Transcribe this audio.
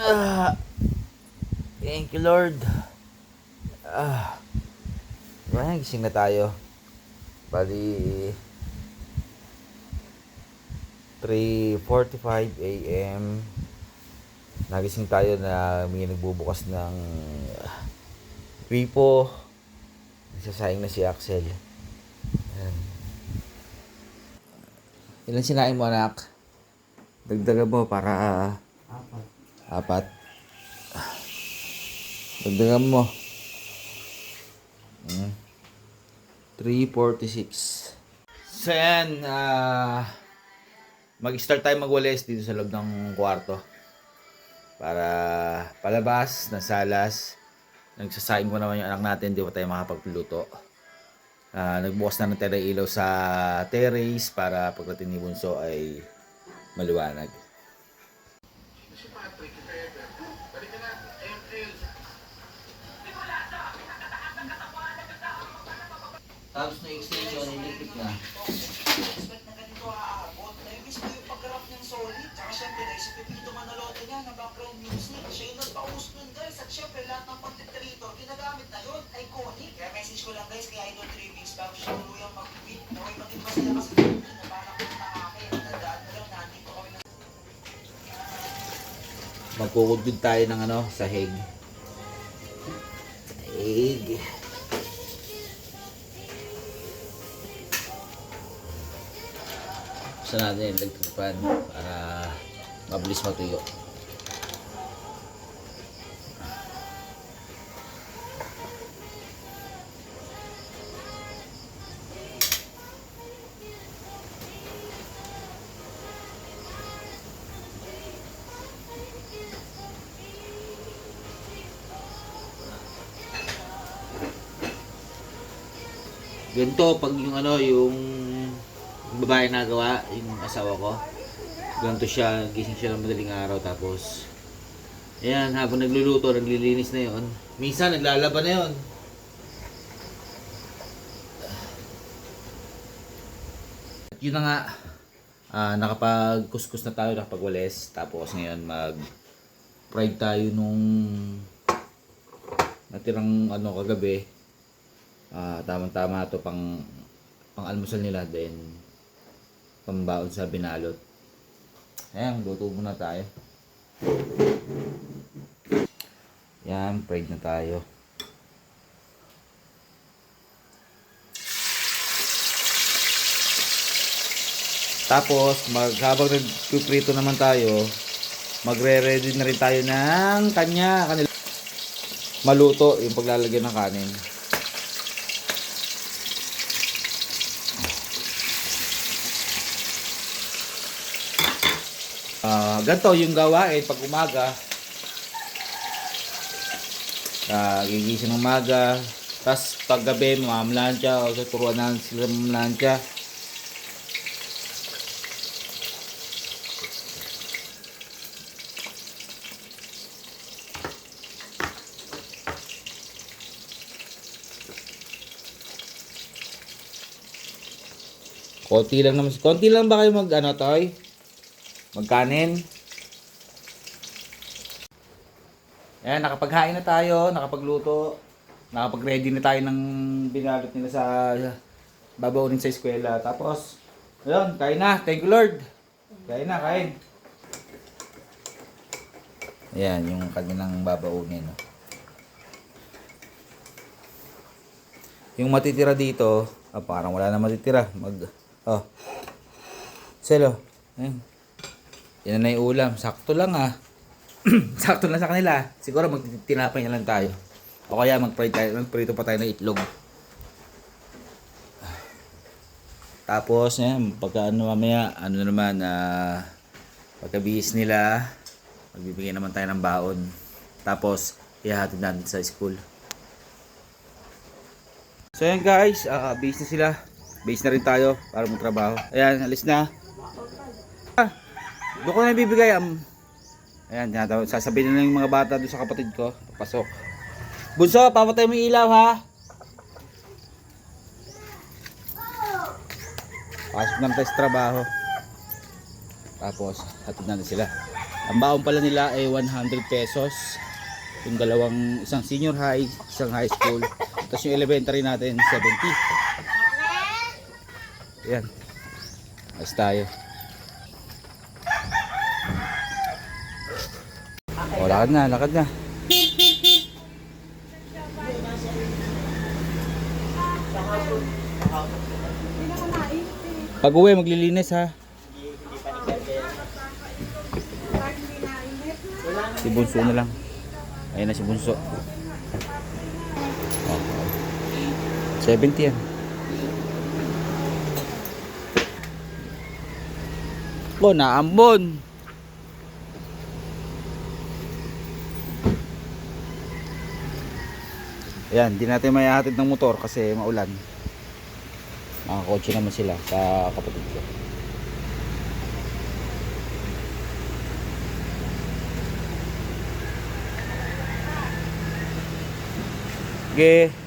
Ah, thank you, Lord. Ah, Ayan, gising na tayo. Bali, 3.45 a.m. Nagising tayo na may nagbubukas ng Wipo. Nagsasayang na si Axel. Ayan. Ilan sinain mo, anak? Dagdagan mo para Apat. Apat. Dagdagan mo. Mm. 346. So yan, ah, mag-start tayo magwalis dito sa loob ng kwarto. Para palabas, ng salas. Nagsasaing ko naman yung anak natin, di ba tayo makapagluto. Ah, nagbukas na ng tere ilaw sa terrace para pagdating ni Bunso ay maliwanag. Tapos na extension, electric na. expect na ganito aabot. Na-miss ko yung pag-rap ng solid. Tsaka syempre guys, si Pepito Manalote nga na background music. Siya yung nagpa-host nun guys. At syempre lahat ng content creator, ginagamit na yun. Magkukudgod tayo ng ano, sahig. Sahig. Gusto natin yung fan para mabilis matuyo. Ganito pag yung ano, yung babae nagawa, yung asawa ko. Ganito siya, gising siya ng madaling araw tapos Ayan, habang nagluluto, naglilinis na yon. Minsan, naglalaban na yon. Yun na nga, ah, nakapag-kuskus na tayo, nakapagwales. Tapos ngayon, mag-fried tayo nung natirang ano kagabi. Ah, tamang-tama to pang pang almusal nila then pambaon sa binalot. Ayan, luto muna tayo. Yan, fried na tayo. Tapos, mag, habang nagpiprito naman tayo, magre-ready na rin tayo ng kanya, kanil maluto yung paglalagyan ng kanin. Ah, ganito yung gawain pag umaga. Ah, gigising ng umaga. Tapos pag gabi, mamlansya o tuturuan na sila mamlansya. Konti lang naman. Konti lang ba kayo mag ano, toy? Magkanin? Ayan, nakapaghain na tayo, nakapagluto, nakapag-ready na tayo ng binalot nila sa babaunin sa eskwela. Tapos, ayun, kain na. Thank you Lord. Kain na, kain. Ayan, yung kanilang babaunin. Yung matitira dito, ah, parang wala na matitira. Mag, oh. Selo. Ayan. Yan na yung ulam. Sakto lang ah. Sakto lang sa kanila. Siguro magtinapay na lang tayo. O kaya mag-fry tayo, magprito pa tayo ng itlog. Tapos, yan, pagka ano mamaya, ano naman, ah, pagka-bihis nila, magbibigay naman tayo ng baon. Tapos, ihahatid natin sa school. So yan guys, uh, base na sila. Base na rin tayo para magtrabaho. Ayan, alis na. Doon ko na ibibigay. Um, ayan, sasabihin na lang yung mga bata doon sa kapatid ko. Pasok. Bunso, papatay mo ilaw ha. Pasok na tayo sa trabaho. Tapos, hatid natin sila. Ang baon pala nila ay 100 pesos. Yung dalawang, isang senior high, isang high school. Tapos yung elementary natin, 70. Yan. Ayos tayo. O, lakad na, lakad na. Pag uwi, maglilinis ha. Si Bunso na lang. Ayun na si Bunso. Oh. 70 yan. Oh, naambon. Ayan, di natin may hatid ng motor kasi maulan. Nakakotse naman sila sa kapatid ko. Okay.